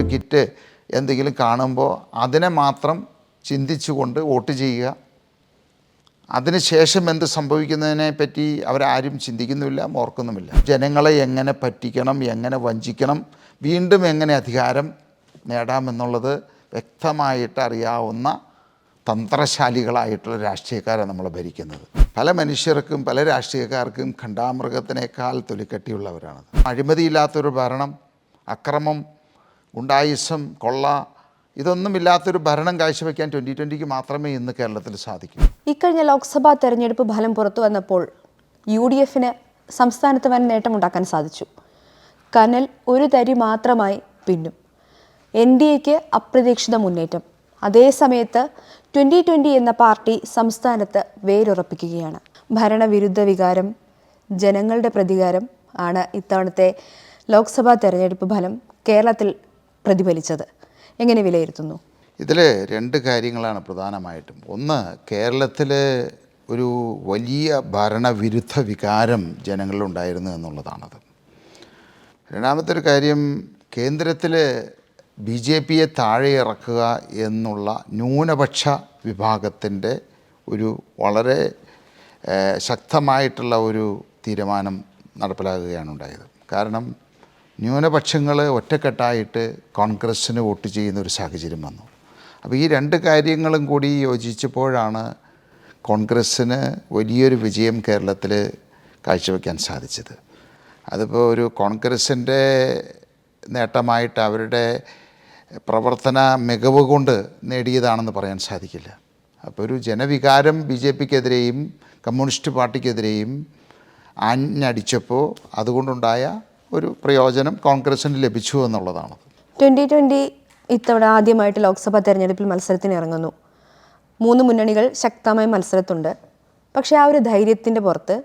ഒരു കിറ്റ് എന്തെങ്കിലും കാണുമ്പോൾ അതിനെ മാത്രം ചിന്തിച്ചുകൊണ്ട് വോട്ട് ചെയ്യുക. അതിനുശേഷം എന്ത് സംഭവിക്കുന്നതിനെ പറ്റി അവരാരും ചിന്തിക്കുന്നുമില്ല ഓർക്കുന്നുമില്ല. ജനങ്ങളെ എങ്ങനെ പറ്റിക്കണം എങ്ങനെ വഞ്ചിക്കണം വീണ്ടും എങ്ങനെ അധികാരം നേടാമെന്നുള്ളത് വ്യക്തമായിട്ട് അറിയാവുന്ന തന്ത്രശാലികളായിട്ടുള്ള രാഷ്ട്രീയക്കാരാണ് നമ്മൾ ഭരിക്കുന്നത്. പല മനുഷ്യർക്കും പല രാഷ്ട്രീയക്കാർക്കും ഖണ്ഡാമൃഗത്തിനേക്കാൾ തൊലിക്കട്ടിയുള്ളവരാണ്. അഴിമതിയില്ലാത്തൊരു ഭരണം അക്രമം ഗുണ്ടായുസം കൊള്ള ഇതൊന്നുമില്ലാത്തൊരു ഭരണം കാഴ്ചവെക്കാൻ ട്വന്റി ട്വന്റിക്ക് മാത്രമേ ഇന്ന് കേരളത്തിൽ സാധിക്കൂ. ഇക്കഴിഞ്ഞ ലോക്സഭാ തെരഞ്ഞെടുപ്പ് ഫലം പുറത്തു വന്നപ്പോൾ യു ഡി എഫിന് സംസ്ഥാനത്ത് വൻ നേട്ടമുണ്ടാക്കാൻ സാധിച്ചു. കനൽ ഒരു തരി മാത്രമായി പിന്നും. എൻ ഡി എക്ക് അപ്രതീക്ഷിത മുന്നേറ്റം. അതേ സമയത്ത് ട്വന്റി ട്വന്റി എന്ന പാർട്ടി സംസ്ഥാനത്ത് വേരുറപ്പിക്കുകയാണ്. ഭരണവിരുദ്ധ വികാരം ജനങ്ങളുടെ പ്രതികാരം ആണ് ഇത്തവണത്തെ ലോക്സഭാ തെരഞ്ഞെടുപ്പ് ഫലം കേരളത്തിൽ പ്രതിഫലിച്ചത്. എങ്ങനെ വിലയിരുത്തുന്നു? ഇതിൽ രണ്ട് കാര്യങ്ങളാണ് പ്രധാനമായിട്ടും. ഒന്ന് കേരളത്തിൽ ഒരു വലിയ ഭരണവിരുദ്ധ വികാരം ജനങ്ങളിലുണ്ടായിരുന്നു എന്നുള്ളതാണത്. രണ്ടാമത്തെ ഒരു കാര്യം കേന്ദ്രത്തിൽ ബി ജെ പിയെ താഴെ ഇറക്കുക എന്നുള്ള ന്യൂനപക്ഷ വിഭാഗത്തിന്റെ ഒരു വളരെ ശക്തമായിട്ടുള്ള ഒരു തീരുമാനം നടപ്പിലാക്കുകയാണ് ഉണ്ടായത്. കാരണം ന്യൂനപക്ഷങ്ങൾ ഒറ്റക്കെട്ടായിട്ട് കോൺഗ്രസ്സിന് വോട്ട് ചെയ്യുന്ന ഒരു സാഹചര്യം വന്നു. അപ്പോൾ ഈ രണ്ട് കാര്യങ്ങളും കൂടി യോജിച്ചപ്പോഴാണ് കോൺഗ്രസ്സിന് വലിയൊരു വിജയം കേരളത്തിൽ കാഴ്ചവെക്കാൻ സാധിച്ചത്. അതിപ്പോൾ ഒരു കോൺഗ്രസിന്റെ നേട്ടമായിട്ട് അവരുടെ പ്രവർത്തന മികവ് കൊണ്ട് നേടിയതാണെന്ന് പറയാൻ സാധിക്കില്ല. അപ്പോൾ ഒരു ജനവികാരം ബി ജെ പിക്കെതിരെയും കമ്മ്യൂണിസ്റ്റ് പാർട്ടിക്കെതിരെയും ആഞ്ഞടിച്ചപ്പോൾ അതുകൊണ്ടുണ്ടായ ഒരു പ്രയോജനം കോൺഗ്രസിന് ലഭിച്ചു എന്നുള്ളതാണ്. ട്വന്റി ട്വന്റി ഇത്തവണ ആദ്യമായിട്ട് ലോക്സഭാ തെരഞ്ഞെടുപ്പിൽ മത്സരത്തിന് ഇറങ്ങുന്നു. മൂന്ന് മുന്നണികൾ ശക്തമായ മത്സരത്തുണ്ട്. പക്ഷേ ആ ഒരു ധൈര്യത്തിന്റെ പുറത്ത്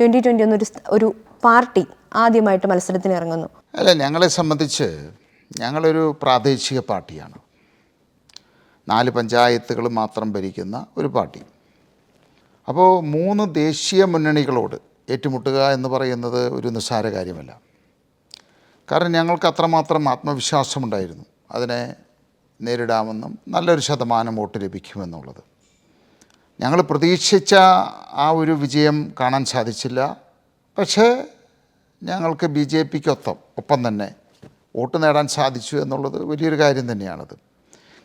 ട്വന്റി ട്വന്റി എന്നൊരു ഒരു പാർട്ടി ആദ്യമായിട്ട് മത്സരത്തിന് ഇറങ്ങുന്നു. അല്ല ഞങ്ങളെ സംബന്ധിച്ച് ഞങ്ങളൊരു പ്രാദേശിക പാർട്ടിയാണ്. നാല് പഞ്ചായത്തുകൾ മാത്രം ഭരിക്കുന്ന ഒരു പാർട്ടി. അപ്പോൾ മൂന്ന് ദേശീയ മുന്നണികളോട് ഏറ്റുമുട്ടുക എന്ന് പറയുന്നത് ഒരു നിസ്സാര കാര്യമല്ല. കാരണം ഞങ്ങൾക്ക് അത്രമാത്രം ആത്മവിശ്വാസമുണ്ടായിരുന്നു. അതിനെ നേരിടാമെന്നും നല്ലൊരു ശതമാനം വോട്ട് ലഭിക്കുമെന്നുള്ളത്. ഞങ്ങൾ പ്രതീക്ഷിച്ച ആ ഒരു വിജയം കാണാൻ സാധിച്ചില്ല. പക്ഷേ ഞങ്ങൾക്ക് ബി ജെ പിക്കൊപ്പം ഒപ്പം തന്നെ വോട്ട് നേടാൻ സാധിച്ചു എന്നുള്ളത് വലിയൊരു കാര്യം തന്നെയാണത്.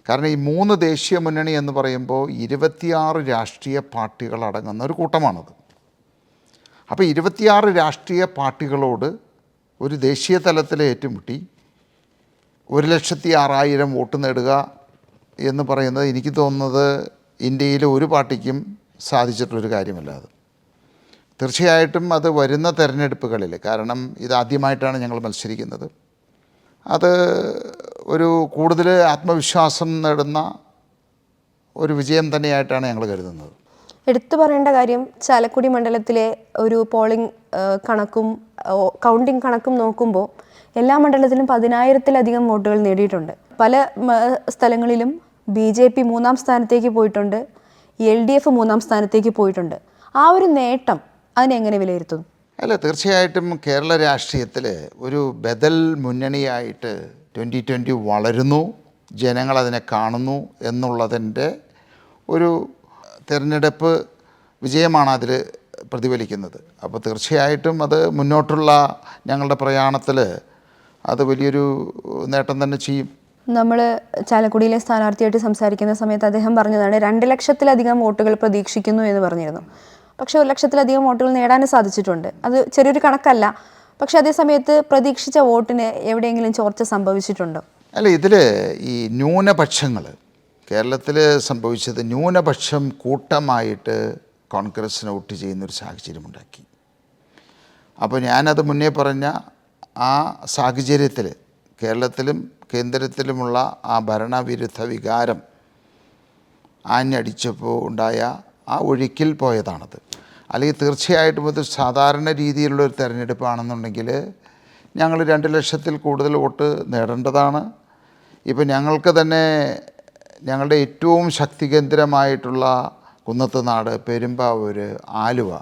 കാരണം ഈ മൂന്ന് ദേശീയ മുന്നണി എന്ന് പറയുമ്പോൾ ഇരുപത്തിയാറ് രാഷ്ട്രീയ പാർട്ടികൾ അടങ്ങുന്ന ഒരു കൂട്ടമാണത്. അപ്പോൾ ഇരുപത്തിയാറ് രാഷ്ട്രീയ പാർട്ടികളോട് ഒരു ദേശീയ തലത്തിൽ ഏറ്റുമുട്ടി. ഒരു ലക്ഷത്തി ആറായിരം വോട്ട് നേടുക എന്ന് പറയുന്നത് എനിക്ക് തോന്നുന്നത് ഇന്ത്യയിലെ ഒരു പാർട്ടിക്കും സാധിച്ചിട്ടുള്ളൊരു കാര്യമല്ല അത്. തീർച്ചയായിട്ടും അത് വരുന്ന തെരഞ്ഞെടുപ്പുകളിൽ കാരണം ഇതാദ്യമായിട്ടാണ് ഞങ്ങൾ മത്സരിക്കുന്നത്. അത് ഒരു കൂടുതൽ ആത്മവിശ്വാസം നേടുന്ന ഒരു വിജയം തന്നെയായിട്ടാണ് ഞങ്ങൾ കരുതുന്നത്. എടുത്തു പറയേണ്ട കാര്യം ചാലക്കുടി മണ്ഡലത്തിലെ ഒരു പോളിംഗ് കണക്കും കൗണ്ടിംഗ് കണക്കും നോക്കുമ്പോൾ എല്ലാ മണ്ഡലത്തിലും പതിനായിരത്തിലധികം വോട്ടുകൾ നേടിയിട്ടുണ്ട്. പല സ്ഥലങ്ങളിലും ബി ജെ പി മൂന്നാം സ്ഥാനത്തേക്ക് പോയിട്ടുണ്ട് എൽ ഡി എഫ് മൂന്നാം സ്ഥാനത്തേക്ക് പോയിട്ടുണ്ട്. ആ ഒരു നേട്ടം അതിനെങ്ങനെ വിലയിരുത്തും അല്ല തീർച്ചയായിട്ടും കേരള രാഷ്ട്രീയത്തിൽ ഒരു ബദൽ മുന്നണിയായിട്ട് ട്വന്റി ട്വന്റി വളരുന്നു ജനങ്ങളതിനെ കാണുന്നു എന്നുള്ളതിന്റെ ഒരു തിരഞ്ഞെടുപ്പ് വിജയമാണ് അതിൽ പ്രതിഫലിക്കുന്നത്. അപ്പോൾ തീർച്ചയായിട്ടും അത് മുന്നോട്ടുള്ള ഞങ്ങളുടെ പ്രയാണത്തിൽ അത് വലിയൊരു നേട്ടം തന്നെ ചെയ്യും. നമ്മൾ ചാലക്കുടിയിലെ സ്ഥാനാർത്ഥിയായിട്ട് സംസാരിക്കുന്ന സമയത്ത് അദ്ദേഹം പറഞ്ഞതാണ് രണ്ട് ലക്ഷത്തിലധികം വോട്ടുകൾ പ്രതീക്ഷിക്കുന്നു എന്ന് പറഞ്ഞിരുന്നു. പക്ഷേ ഒരു ലക്ഷത്തിലധികം വോട്ടുകൾ നേടാനും സാധിച്ചിട്ടുണ്ട്. അത് ചെറിയൊരു കണക്കല്ല. പക്ഷേ അതേ സമയത്ത് പ്രതീക്ഷിച്ച വോട്ടിന് എവിടെയെങ്കിലും ചോർച്ച സംഭവിച്ചിട്ടുണ്ടോ? അല്ല ഇതിൽ ഈ ന്യൂനപക്ഷങ്ങൾ കേരളത്തിൽ സംഭവിച്ചത് ന്യൂനപക്ഷം കൂട്ടമായിട്ട് കോൺഗ്രസ്സിന് വോട്ട് ചെയ്യുന്നൊരു സാഹചര്യമുണ്ടാക്കി. അപ്പോൾ ഞാനത് മുന്നേ പറഞ്ഞ ആ സാഹചര്യത്തിൽ കേരളത്തിലും കേന്ദ്രത്തിലുമുള്ള ആ ഭരണവിരുദ്ധ വികാരം ആഞ്ഞടിച്ചപ്പോൾ ഉണ്ടായ ആ ഒഴുക്കിൽ പോയതാണത്. അല്ലെങ്കിൽ തീർച്ചയായിട്ടും ഇത് സാധാരണ രീതിയിലുള്ള ഒരു തെരഞ്ഞെടുപ്പാണെന്നുണ്ടെങ്കിൽ ഞങ്ങൾ രണ്ട് ലക്ഷത്തിൽ കൂടുതൽ വോട്ട് നേടേണ്ടതാണ്. ഇപ്പം ഞങ്ങൾക്ക് തന്നെ ഞങ്ങളുടെ ഏറ്റവും ശക്തികേന്ദ്രമായിട്ടുള്ള കുന്നത്തുനാട് പെരുമ്പാവൂർ ആലുവ.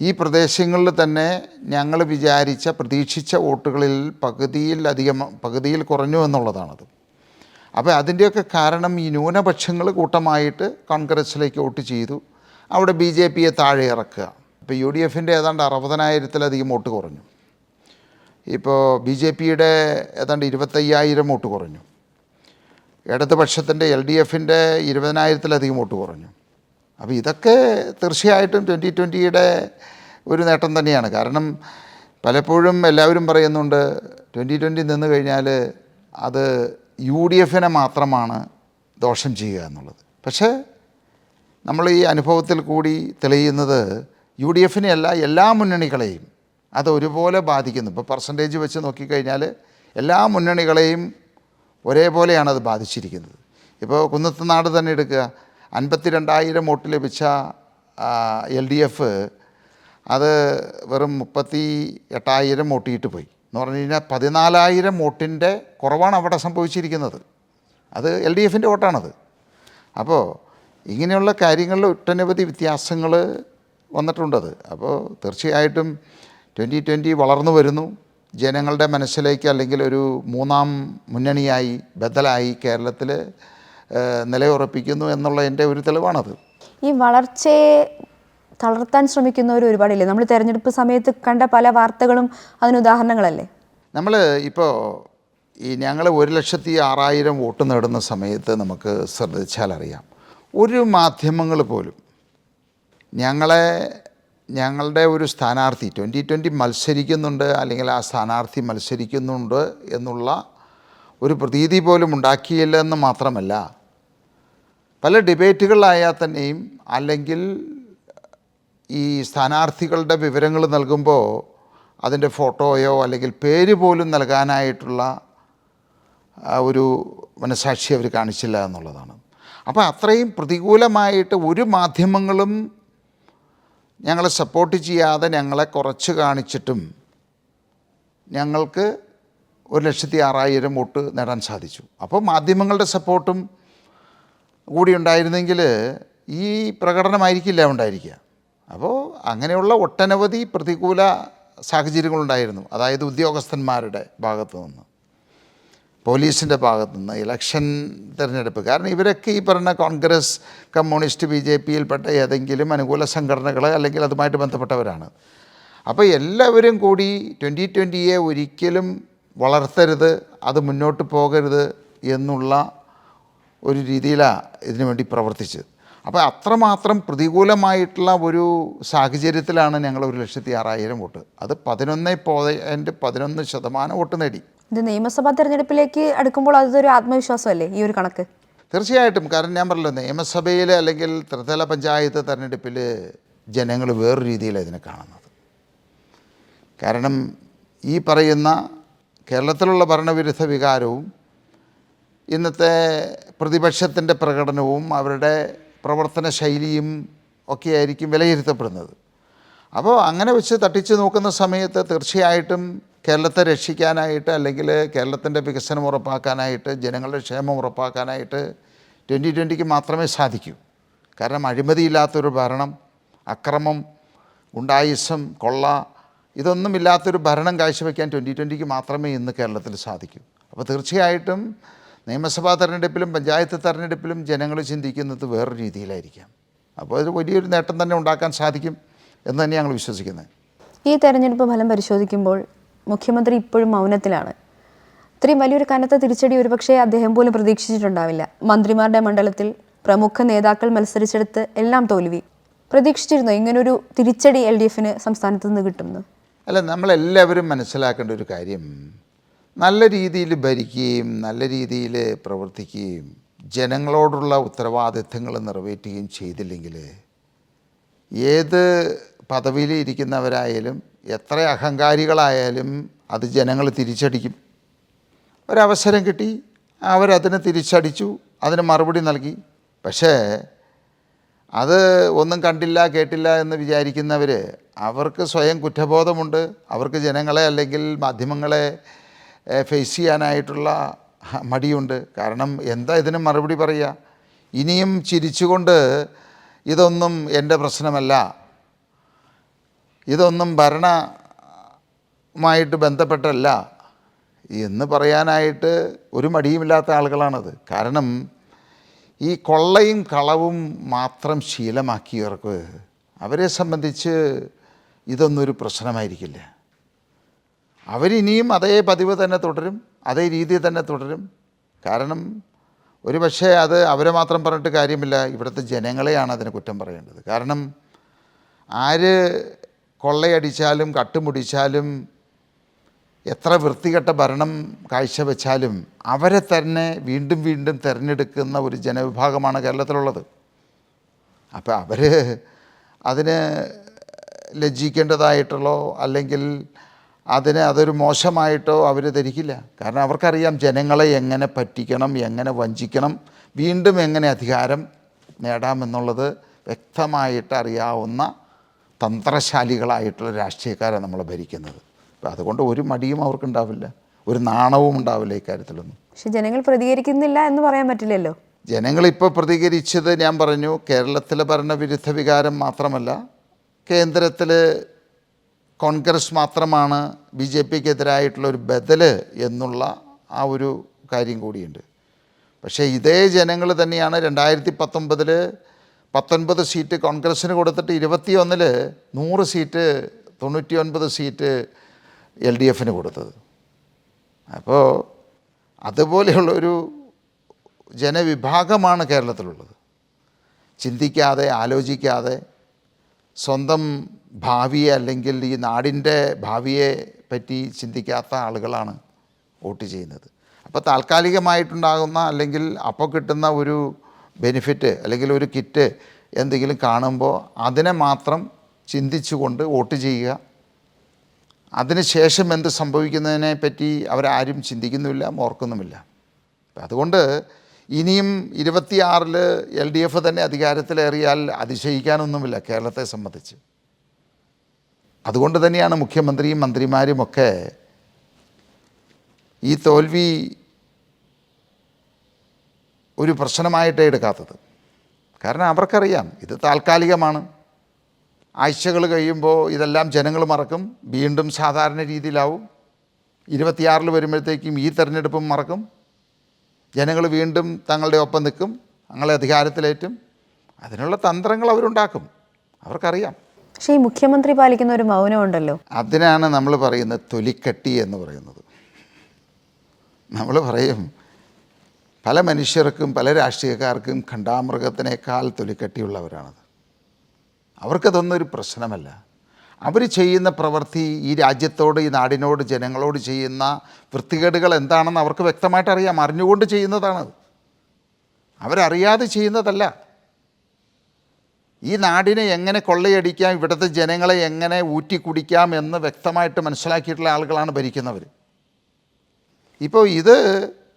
ഈ പ്രദേശങ്ങളിൽ തന്നെ ഞങ്ങൾ വിചാരിച്ച പ്രതീക്ഷിച്ച വോട്ടുകളിൽ പകുതിയിൽ അധികം പകുതിയിൽ കുറഞ്ഞു എന്നുള്ളതാണത്. അപ്പോൾ അതിന്റെയൊക്കെ കാരണം ഈ ന്യൂനപക്ഷങ്ങൾ കൂട്ടമായിട്ട് കോൺഗ്രസ്സിലേക്ക് വോട്ട് ചെയ്തു. അവിടെ ബി ജെ പിയെ താഴെ ഇറക്കുക. ഇപ്പോൾ യു ഡി എഫിന്റെ ഏതാണ്ട് അറുപതിനായിരത്തിലധികം വോട്ട് കുറഞ്ഞു. ഇപ്പോൾ ബി ജെ പിയുടെ ഏതാണ്ട് ഇരുപത്തയ്യായിരം വോട്ട് കുറഞ്ഞു. ഇടതുപക്ഷത്തിന്റെ എൽ ഡി എഫിന്റെ ഇരുപതിനായിരത്തിലധികം വോട്ട് കുറഞ്ഞു. അപ്പോൾ ഇതൊക്കെ തീർച്ചയായിട്ടും ട്വന്റി ട്വന്റിയുടെ ഒരു നേട്ടം തന്നെയാണ്. കാരണം പലപ്പോഴും എല്ലാവരും പറയുന്നുണ്ട് ട്വന്റി ട്വന്റി നിന്ന് കഴിഞ്ഞാൽ അത് യു ഡി എഫിനെ മാത്രമാണ് ദോഷം ചെയ്യുക എന്നുള്ളത്. പക്ഷേ നമ്മൾ ഈ അനുഭവത്തിൽ കൂടി തെളിയുന്നത് യു ഡി എഫിനെയല്ല എല്ലാ മുന്നണികളെയും അത് ഒരുപോലെ ബാധിക്കുന്നു. ഇപ്പോൾ പെർസെന്റേജ് വെച്ച് നോക്കിക്കഴിഞ്ഞാൽ എല്ലാ മുന്നണികളെയും ഒരേപോലെയാണ് അത് ബാധിച്ചിരിക്കുന്നത് ഇപ്പോൾ കുന്നത്തുനാട് തന്നെ എടുക്കുക. അൻപത്തി രണ്ടായിരം വോട്ട് ലഭിച്ച എൽ ഡി എഫ് അത് വെറും മുപ്പത്തി എട്ടായിരം വോട്ടിയിട്ട് പോയി. എന്ന് പറഞ്ഞു കഴിഞ്ഞാൽ പതിനാലായിരം വോട്ടിന്റെ കുറവാണ് അവിടെ സംഭവിച്ചിരിക്കുന്നത്. അത് എൽ ഡി എഫിന്റെ വോട്ടാണത്. അപ്പോൾ ഇങ്ങനെയുള്ള കാര്യങ്ങളിൽ ഒട്ടനവധി വ്യത്യാസങ്ങൾ വന്നിട്ടുണ്ടത്. അപ്പോൾ തീർച്ചയായിട്ടും ട്വന്റി ട്വന്റി വളർന്നു വരുന്നു. ജനങ്ങളുടെ മനസ്സിലേക്ക് അല്ലെങ്കിൽ ഒരു മൂന്നാം മുന്നണിയായി ബദലായി കേരളത്തിൽ നിലയുറപ്പിക്കുന്നു എന്നുള്ള എന്റെ ഒരു തെളിവാണത്. ഈ വളർച്ചയെ തളർത്താൻ ശ്രമിക്കുന്നവർ ഒരുപാടില്ലേ? നമ്മൾ തിരഞ്ഞെടുപ്പ് സമയത്ത് കണ്ട പല വാർത്തകളും അതിന് ഉദാഹരണങ്ങളല്ലേ? നമ്മൾ ഇപ്പോൾ ഈ ഞങ്ങൾ ഒരു ലക്ഷത്തി ആറായിരം വോട്ട് നേടുന്ന സമയത്ത് നമുക്ക് ശ്രദ്ധിച്ചാലറിയാം. ഒരു മാധ്യമങ്ങൾ പോലും ഞങ്ങളെ ഞങ്ങളുടെ ഒരു സ്ഥാനാർത്ഥി ട്വന്റി ട്വന്റി മത്സരിക്കുന്നുണ്ട് അല്ലെങ്കിൽ ആ സ്ഥാനാർത്ഥി മത്സരിക്കുന്നുണ്ട് എന്നുള്ള ഒരു പ്രതീതി പോലും ഉണ്ടാക്കിയില്ല എന്ന് മാത്രമല്ല പല ഡിബേറ്റുകളായാൽ തന്നെയും അല്ലെങ്കിൽ ഈ സ്ഥാനാർത്ഥികളുടെ വിവരങ്ങൾ നൽകുമ്പോൾ അതിന്റെ ഫോട്ടോയോ അല്ലെങ്കിൽ പേര് പോലും നൽകാനായിട്ടുള്ള ഒരു മനസാക്ഷി അവർ കാണിച്ചില്ല എന്നുള്ളതാണ്. അപ്പോൾ അത്രയും പ്രതികൂലമായിട്ട് ഒരു മാധ്യമങ്ങളും ഞങ്ങളെ സപ്പോർട്ട് ചെയ്യാതെ ഞങ്ങളെ കുറച്ച് കാണിച്ചിട്ടും ഞങ്ങൾക്ക് ഒരു ലക്ഷത്തി ആറായിരം വോട്ട് നേടാൻ സാധിച്ചു. അപ്പോൾ മാധ്യമങ്ങളുടെ സപ്പോർട്ടും കൂടി ഉണ്ടായിരുന്നെങ്കിൽ ഈ പ്രകടനമായിരിക്കില്ല ഉണ്ടായിരിക്കുക. അപ്പോൾ അങ്ങനെയുള്ള ഒട്ടനവധി പ്രതികൂല സാഹചര്യങ്ങളുണ്ടായിരുന്നു. അതായത് ഉദ്യോഗസ്ഥന്മാരുടെ ഭാഗത്തു നിന്ന്. പോലീസിന്റെ ഭാഗത്തു നിന്ന് ഇലക്ഷൻ തിരഞ്ഞെടുപ്പ്. കാരണം ഇവരൊക്കെ ഈ പറഞ്ഞ കോൺഗ്രസ് കമ്മ്യൂണിസ്റ്റ് ബി ജെ പിയിൽപ്പെട്ട ഏതെങ്കിലും അനുകൂല സംഘടനകൾ അല്ലെങ്കിൽ അതുമായിട്ട് ബന്ധപ്പെട്ടവരാണ്. അപ്പോൾ എല്ലാവരും കൂടി ട്വന്റി ട്വന്റിയെ ഒരിക്കലും വളർത്തരുത് അത് മുന്നോട്ട് പോകരുത് എന്നുള്ള ഒരു രീതിയിലാണ് ഇതിനു വേണ്ടി പ്രവർത്തിച്ചത്. അപ്പോൾ അത്രമാത്രം പ്രതികൂലമായിട്ടുള്ള ഒരു സാഹചര്യത്തിലാണ് ഞങ്ങൾ ഒരു ലക്ഷത്തി ആറായിരം വോട്ട്. അത് പതിനൊന്ന് പോയിന്റ് പതിനൊന്ന് ശതമാനം വോട്ട് നേടി. ഇത് നിയമസഭാ തിരഞ്ഞെടുപ്പിലേക്ക് അടുക്കുമ്പോൾ അതൊരു ആത്മവിശ്വാസമല്ലേ ഈ ഒരു കണക്ക്? തീർച്ചയായിട്ടും. കാരണം ഞാൻ പറഞ്ഞല്ലോ നിയമസഭയിൽ അല്ലെങ്കിൽ ത്രിതല പഞ്ചായത്ത് തെരഞ്ഞെടുപ്പിൽ ജനങ്ങൾ വേറൊരു രീതിയിലാണ് ഇതിനെ കാണുന്നത്. കാരണം ഈ പറയുന്ന കേരളത്തിലുള്ള ഭരണവിരുദ്ധ വികാരവും ഇന്നത്തെ പ്രതിപക്ഷത്തിന്റെ പ്രകടനവും അവരുടെ പ്രവർത്തന ശൈലിയും ഒക്കെ ആയിരിക്കും വിലയിരുത്തപ്പെടുന്നത്. അപ്പോൾ അങ്ങനെ വെച്ച് തട്ടിച്ച് നോക്കുന്ന സമയത്ത് തീർച്ചയായിട്ടും കേരളത്തെ രക്ഷിക്കാനായിട്ട് അല്ലെങ്കിൽ കേരളത്തിന്റെ വികസനം ഉറപ്പാക്കാനായിട്ട് ജനങ്ങളുടെ ക്ഷേമം ഉറപ്പാക്കാനായിട്ട് ട്വന്റി ട്വന്റിക്ക് മാത്രമേ സാധിക്കൂ. കാരണം അഴിമതിയില്ലാത്തൊരു ഭരണം അക്രമം ഗുണ്ടായുസം കൊള്ള ഇതൊന്നും ഇല്ലാത്തൊരു ഭരണം കാഴ്ചവെക്കാൻ ട്വന്റി ട്വന്റിക്ക് മാത്രമേ ഇന്ന് കേരളത്തിൽ സാധിക്കൂ. അപ്പോൾ തീർച്ചയായിട്ടും നിയമസഭാ തെരഞ്ഞെടുപ്പിലും പഞ്ചായത്ത് തെരഞ്ഞെടുപ്പിലും ജനങ്ങൾ ചിന്തിക്കുന്നത് വേറൊരു രീതിയിലായിരിക്കാം. അപ്പോൾ അത് വലിയൊരു നേട്ടം തന്നെ ഉണ്ടാക്കാൻ സാധിക്കും എന്ന് തന്നെ ഞങ്ങൾ വിശ്വസിക്കുന്നത്. ഈ തെരഞ്ഞെടുപ്പ് ഫലം പരിശോധിക്കുമ്പോൾ മുഖ്യമന്ത്രി ഇപ്പോഴും മൗനത്തിലാണ്. ഇത്രയും വലിയൊരു കനത്ത തിരിച്ചടി ഒരുപക്ഷെ അദ്ദേഹം പോലും പ്രതീക്ഷിച്ചിട്ടുണ്ടാവില്ല. മന്ത്രിമാരുടെ മണ്ഡലത്തിൽ പ്രമുഖ നേതാക്കൾ മത്സരിച്ചെടുത്ത് എല്ലാം തോൽവി. പ്രതീക്ഷിച്ചിരുന്നു ഇങ്ങനൊരു തിരിച്ചടി എൽ ഡി എഫിന് സംസ്ഥാനത്ത് നിന്ന് കിട്ടുമെന്ന്? അല്ല നമ്മളെല്ലാവരും മനസ്സിലാക്കേണ്ട ഒരു കാര്യം നല്ല രീതിയിൽ ഭരിക്കുകയും നല്ല രീതിയിൽ പ്രവർത്തിക്കുകയും ജനങ്ങളോടുള്ള ഉത്തരവാദിത്തങ്ങൾ നിറവേറ്റുകയും ചെയ്തില്ലെങ്കിൽ ഏത് പദവിയിൽ ഇരിക്കുന്നവരായാലും എത്ര അഹങ്കാരികളായാലും അത് ജനങ്ങൾ തിരിച്ചടിക്കും. ഒരവസരം കിട്ടി അവരതിന് തിരിച്ചടിച്ചു അതിന് മറുപടി നൽകി. പക്ഷേ അത് ഒന്നും കണ്ടില്ല കേട്ടില്ല എന്ന് വിചാരിക്കുന്നവർ അവർക്ക് സ്വയം കുറ്റബോധമുണ്ട്. അവർക്ക് ജനങ്ങളെ അല്ലെങ്കിൽ മാധ്യമങ്ങളെ ഫേസ് ചെയ്യാനായിട്ടുള്ള മടിയുണ്ട്. കാരണം എന്താ ഇതിന് മറുപടി പറയുക ഇനിയും ചിരിച്ചുകൊണ്ട് ഇതൊന്നും എന്റെ പ്രശ്നമല്ല. ഇതൊന്നും ഭരണമായിട്ട് ബന്ധപ്പെട്ടല്ല. എന്ന് പറയാനായിട്ട് ഒരു മടിയുമില്ലാത്ത ആളുകളാണത്. കാരണം ഈ കൊള്ളയും കളവും മാത്രം ശീലമാക്കിയവർക്ക് അവരെ സംബന്ധിച്ച് ഇതൊന്നും ഒരു പ്രശ്നമായിരിക്കില്ല. അവരിനിയും അതേ പതിവ് തന്നെ തുടരും അതേ രീതി തന്നെ തുടരും. കാരണം ഒരു പക്ഷേ അത് അവരെ മാത്രം പറഞ്ഞിട്ട് കാര്യമില്ല ഇവിടുത്തെ ജനങ്ങളെയാണ് അതിന് കുറ്റം പറയേണ്ടത്. കാരണം ആര് കൊള്ളയടിച്ചാലും കട്ടുമുടിച്ചാലും എത്ര വൃത്തികെട്ട ഭരണം കാഴ്ചവെച്ചാലും അവരെ തന്നെ വീണ്ടും വീണ്ടും തിരഞ്ഞെടുക്കുന്ന ഒരു ജനവിഭാഗമാണ് കേരളത്തിലുള്ളത്. അപ്പോൾ അവർ അതിന് ലജ്ജിക്കേണ്ടതായിട്ടുള്ളോ അല്ലെങ്കിൽ അതിന് അതൊരു മോശമായിട്ടോ അവർ ധരിക്കില്ല. കാരണം അവർക്കറിയാം ജനങ്ങളെ എങ്ങനെ പറ്റിക്കണം എങ്ങനെ വഞ്ചിക്കണം വീണ്ടും എങ്ങനെ അധികാരം നേടാമെന്നുള്ളത് വ്യക്തമായിട്ട് അറിയാവുന്ന തന്ത്രശാലികളായിട്ടുള്ള രാഷ്ട്രീയക്കാരാണ് നമ്മളെ ഭരിക്കുന്നത്. അപ്പോൾ അതുകൊണ്ട് ഒരു മടിയും അവർക്കുണ്ടാവില്ല. ഒരു നാണവും ഉണ്ടാവില്ല ഇക്കാര്യത്തിലൊന്നും പക്ഷെ ജനങ്ങൾ പ്രതികരിക്കുന്നില്ല എന്ന് പറയാൻ പറ്റില്ലല്ലോ. ജനങ്ങളിപ്പോൾ പ്രതികരിച്ചത് ഞാൻ പറഞ്ഞു കേരളത്തിലെ ഭരണവിരുദ്ധ വികാരം മാത്രമല്ല കേന്ദ്രത്തിൽ കോൺഗ്രസ് മാത്രമാണ് ബി ജെ പിക്കെതിരായിട്ടുള്ള ഒരു ബദൽ എന്നുള്ള ആ ഒരു കാര്യം കൂടിയുണ്ട്. പക്ഷേ ഇതേ ജനങ്ങൾ തന്നെയാണ് രണ്ടായിരത്തി പത്തൊമ്പതിൽ പത്തൊൻപത് സീറ്റ് കോൺഗ്രസ്സിന് കൊടുത്തിട്ട് ഇരുപത്തിയൊന്നിൽ നൂറ് സീറ്റ് തൊണ്ണൂറ്റി ഒൻപത് സീറ്റ് എൽ ഡി എഫിന് കൊടുത്തത്. അപ്പോൾ അതുപോലെയുള്ളൊരു ജനവിഭാഗമാണ് കേരളത്തിലുള്ളത്. ചിന്തിക്കാതെ ആലോചിക്കാതെ സ്വന്തം ഭാവിയെ അല്ലെങ്കിൽ ഈ നാടിന്റെ ഭാവിയെ പറ്റി ചിന്തിക്കാത്ത ആളുകളാണ് വോട്ട് ചെയ്യുന്നത്. അപ്പോൾ താൽക്കാലികമായിട്ടുണ്ടാകുന്ന അല്ലെങ്കിൽ അപ്പോൾ കിട്ടുന്ന ഒരു ബെനിഫിറ്റ് അല്ലെങ്കിൽ ഒരു കിറ്റ് എന്തെങ്കിലും കാണുമ്പോൾ അതിനെ മാത്രം ചിന്തിച്ചുകൊണ്ട് വോട്ട് ചെയ്യുക. അതിനുശേഷം എന്ത് സംഭവിക്കുന്നതിനെ പറ്റി അവരാരും ചിന്തിക്കുന്നുമില്ല ഓർക്കുന്നുമില്ല. അതുകൊണ്ട് ഇനിയും ഇരുപത്തിയാറിൽ എൽ ഡി എഫ് തന്നെ അധികാരത്തിലേറിയാൽ അതിശയിക്കാനൊന്നുമില്ല കേരളത്തെ സംബന്ധിച്ച്. അതുകൊണ്ട് തന്നെയാണ് മുഖ്യമന്ത്രിയും മന്ത്രിമാരുമൊക്കെ ഈ തോൽവി ഒരു പ്രശ്നമായിട്ടേ എടുക്കാത്തത്. കാരണം അവർക്കറിയാം ഇത് താൽക്കാലികമാണ്. ആഴ്ചകൾ കഴിയുമ്പോൾ ഇതെല്ലാം ജനങ്ങൾ മറക്കും. വീണ്ടും സാധാരണ രീതിയിലാവും. ഇരുപത്തിയാറിൽ വരുമ്പോഴത്തേക്കും ഈ തെരഞ്ഞെടുപ്പും മറക്കും. ജനങ്ങൾ വീണ്ടും തങ്ങളുടെ ഒപ്പം നിൽക്കും. തങ്ങളെ അധികാരത്തിലേറ്റും. അതിനുള്ള തന്ത്രങ്ങൾ അവരുണ്ടാക്കും. അവർക്കറിയാം. പക്ഷേ ഈ മുഖ്യമന്ത്രി പാലിക്കുന്ന ഒരു മൗനമുണ്ടല്ലോ അതിനാണ് നമ്മൾ പറയുന്നത് തൊലിക്കട്ടി എന്ന് പറയുന്നത്. നമ്മൾ പറയും പല മനുഷ്യർക്കും പല രാഷ്ട്രീയക്കാർക്കും ഖണ്ഡാമൃഗത്തിനേക്കാൾ തൊലിക്കട്ടിയുള്ളവരാണത് അവർക്കതൊന്നും ഒരു പ്രശ്നമല്ല. അവർ ചെയ്യുന്ന പ്രവൃത്തി ഈ രാജ്യത്തോട് ഈ നാടിനോട് ജനങ്ങളോട് ചെയ്യുന്ന വൃത്തികേടുകൾ എന്താണെന്ന് അവർക്ക് വ്യക്തമായിട്ട് അറിയാം. അറിഞ്ഞുകൊണ്ട് ചെയ്യുന്നതാണത്. അവരറിയാതെ ചെയ്യുന്നതല്ല. ഈ നാടിനെ എങ്ങനെ കൊള്ളയടിക്കാം ഇവിടുത്തെ ജനങ്ങളെ എങ്ങനെ ഊറ്റിക്കുടിക്കാം എന്ന് വ്യക്തമായിട്ട് മനസ്സിലാക്കിയിട്ടുള്ള ആളുകളാണ് ഭരിക്കുന്നവർ ഇപ്പോൾ ഇത്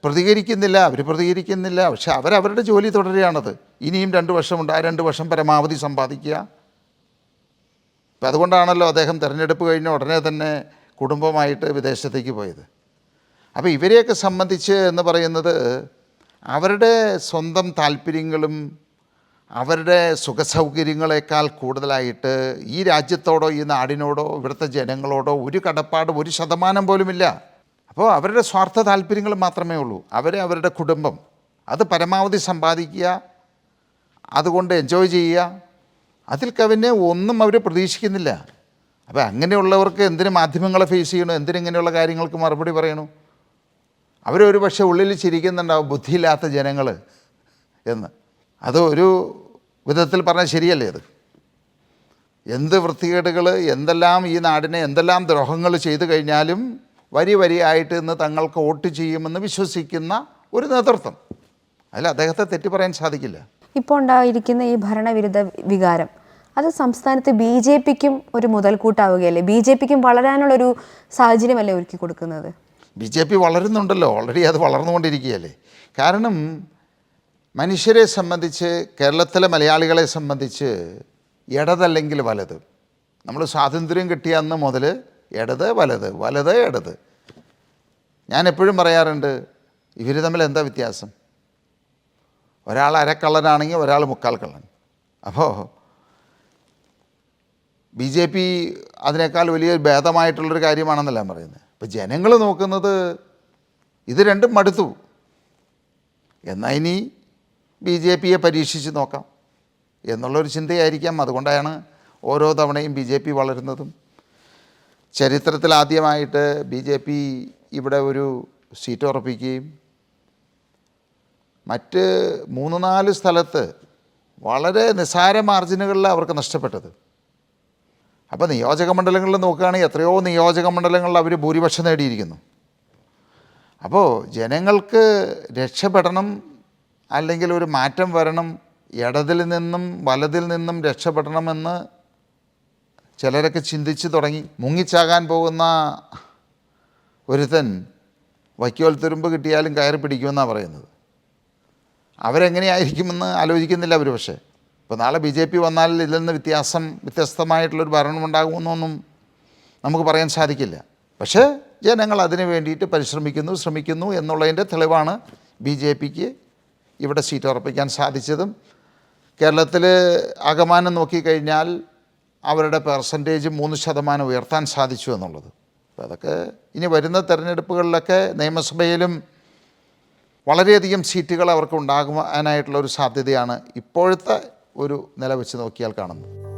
പ്രതികരിക്കുന്നില്ല അവർ പ്രതികരിക്കുന്നില്ല പക്ഷെ അവരവരുടെ ജോലി തുടരുകയാണത്. ഇനിയും രണ്ട് വർഷമുണ്ട് ആ രണ്ട് വർഷം പരമാവധി സമ്പാദിക്കുക. അപ്പം അതുകൊണ്ടാണല്ലോ അദ്ദേഹം തിരഞ്ഞെടുപ്പ് കഴിഞ്ഞ ഉടനെ തന്നെ കുടുംബമായിട്ട് വിദേശത്തേക്ക് പോയത്. അപ്പോൾ ഇവരെയൊക്കെ സംബന്ധിച്ച് എന്ന് പറയുന്നത് അവരുടെ സ്വന്തം താല്പര്യങ്ങളും അവരുടെ സുഖസൗകര്യങ്ങളെക്കാൾ കൂടുതലായിട്ട് ഈ രാജ്യത്തോടോ ഈ നാടിനോടോ ഇവിടുത്തെ ജനങ്ങളോടോ ഒരു കടപ്പാടും ഒരു ശതമാനം പോലുമില്ല. അപ്പോൾ അവരുടെ സ്വാർത്ഥ താല്പര്യങ്ങൾ മാത്രമേ ഉള്ളൂ. അവരെ അവരുടെ കുടുംബം. അത് പരമാവധി സമ്പാദിക്കുക അതുകൊണ്ട് എൻജോയ് ചെയ്യുക. അതിൽ കവിനെ ഒന്നും അവർ പ്രതീക്ഷിക്കുന്നില്ല. അപ്പോൾ അങ്ങനെയുള്ളവർക്ക് എന്തിനു മാധ്യമങ്ങളെ ഫേസ് ചെയ്യണോ? എന്തിനിങ്ങനെയുള്ള കാര്യങ്ങൾക്ക് മറുപടി പറയണു? അവരൊരു പക്ഷേ ഉള്ളിൽ ചിരിക്കുന്നുണ്ടാവും ബുദ്ധിയില്ലാത്ത ജനങ്ങൾ എന്ന്. അത് ഒരു വിധത്തിൽ പറഞ്ഞാൽ ശരിയല്ലേ അത്? എന്ത് വൃത്തികേടുകൾ എന്തെല്ലാം ഈ നാടിനെ എന്തെല്ലാം ദ്രോഹങ്ങൾ ചെയ്തു കഴിഞ്ഞാലും വരി വരിയായിട്ട് ഇന്ന് തങ്ങൾക്ക് വോട്ട് ചെയ്യുമെന്ന് വിശ്വസിക്കുന്ന ഒരു നേതൃത്വം. അതിൽ അദ്ദേഹത്തെ തെറ്റി പറയാൻ സാധിക്കില്ല. ഇപ്പോൾ ഉണ്ടായിരിക്കുന്ന ഈ ഭരണവിരുദ്ധ വികാരം അത് സംസ്ഥാനത്ത് ബി ജെ പിക്കും ഒരു മുതൽക്കൂട്ടാവുകയല്ലേ? ബി ജെ പിക്കും വളരാനുള്ളൊരു സാഹചര്യമല്ലേ ഒരുക്കി കൊടുക്കുന്നത്? ബി ജെ പി വളരുന്നുണ്ടല്ലോ. ഓൾറെഡി അത് വളർന്നുകൊണ്ടിരിക്കുകയല്ലേ? കാരണം മനുഷ്യരെ സംബന്ധിച്ച് കേരളത്തിലെ മലയാളികളെ സംബന്ധിച്ച് ഇടതല്ലെങ്കിൽ വലത്. നമ്മൾ സ്വാതന്ത്ര്യം കിട്ടിയ അന്ന് മുതൽ ഇടത് വലത് വലത് ഇടത്. ഞാൻ എപ്പോഴും പറയാറുണ്ട് ഇവർ തമ്മിൽ എന്താ വ്യത്യാസം? ഒരാൾ അരക്കള്ളനാണെങ്കിൽ ഒരാൾ മുക്കാൽ കള്ളൻ. അപ്പോൾ ബി ജെ പി അതിനേക്കാൾ വലിയ ഭേദമായിട്ടുള്ളൊരു കാര്യമാണെന്നല്ല പറയുന്നത് ഇപ്പം ജനങ്ങൾ നോക്കുന്നത് ഇത് രണ്ടും മടുത്തു. എന്നാൽ ഇനി ബി ജെ പിയെ പരീക്ഷിച്ച് നോക്കാം എന്നുള്ളൊരു ചിന്തയായിരിക്കാം. അതുകൊണ്ടാണ് ഓരോ തവണയും ബി ജെ പി വളരുന്നതും. ചരിത്രത്തിൽ ആദ്യമായിട്ട് ബി ജെ പി ഇവിടെ ഒരു സീറ്റ് ഉറപ്പിക്കുകയും മറ്റ് മൂന്ന് നാല് സ്ഥലത്ത് വളരെ നിസ്സാര മാർജിനുകളിൽ അവർക്ക് നഷ്ടപ്പെട്ടത്. അപ്പോൾ നിയോജക മണ്ഡലങ്ങളിൽ നോക്കുകയാണെങ്കിൽ എത്രയോ നിയോജക മണ്ഡലങ്ങളിൽ അവർ ഭൂരിപക്ഷം നേടിയിരിക്കുന്നു. അപ്പോൾ ജനങ്ങൾക്ക് രക്ഷപ്പെടണം അല്ലെങ്കിൽ ഒരു മാറ്റം വരണം ഇടതിൽ നിന്നും വലതിൽ നിന്നും രക്ഷപ്പെടണമെന്ന് ചിലരൊക്കെ ചിന്തിച്ച് തുടങ്ങി. മുങ്ങിച്ചാകാൻ പോകുന്ന ഒരുത്തൻ വൈക്കോൽ തുരുമ്പ് കിട്ടിയാലും കയറി പിടിക്കുമെന്നാണ് പറയുന്നത്. അവരെങ്ങനെയായിരിക്കുമെന്ന് ആലോചിക്കുന്നില്ല അവർ പക്ഷേ. ഇപ്പോൾ നാളെ ബി ജെ പി വന്നാൽ ഇതിൽ നിന്ന് വ്യത്യാസം വ്യത്യസ്തമായിട്ടുള്ളൊരു ഭരണം ഉണ്ടാകുമെന്നൊന്നും നമുക്ക് പറയാൻ സാധിക്കില്ല. പക്ഷേ ജനങ്ങൾ അതിനു വേണ്ടിയിട്ട് പരിശ്രമിക്കുന്നു ശ്രമിക്കുന്നു എന്നുള്ളതിന്റെ തെളിവാണ് ബി ജെ പിക്ക് ഇവിടെ സീറ്റ് ഉറപ്പിക്കാൻ സാധിച്ചതും കേരളത്തിൽ ആകമാനം നോക്കിക്കഴിഞ്ഞാൽ അവരുടെ പെർസെന്റേജ് മൂന്ന് ശതമാനം ഉയർത്താൻ സാധിച്ചു എന്നുള്ളത്. അപ്പോൾ അതൊക്കെ ഇനി വരുന്ന തെരഞ്ഞെടുപ്പുകളിലൊക്കെ നിയമസഭയിലും വളരെയധികം സീറ്റുകൾ അവർക്ക് ഉണ്ടാകുവാനായിട്ടുള്ള ഒരു സാധ്യതയാണ് ഇപ്പോഴത്തെ ഒരു നില വെച്ച് നോക്കിയാൽ കാണുന്നത്.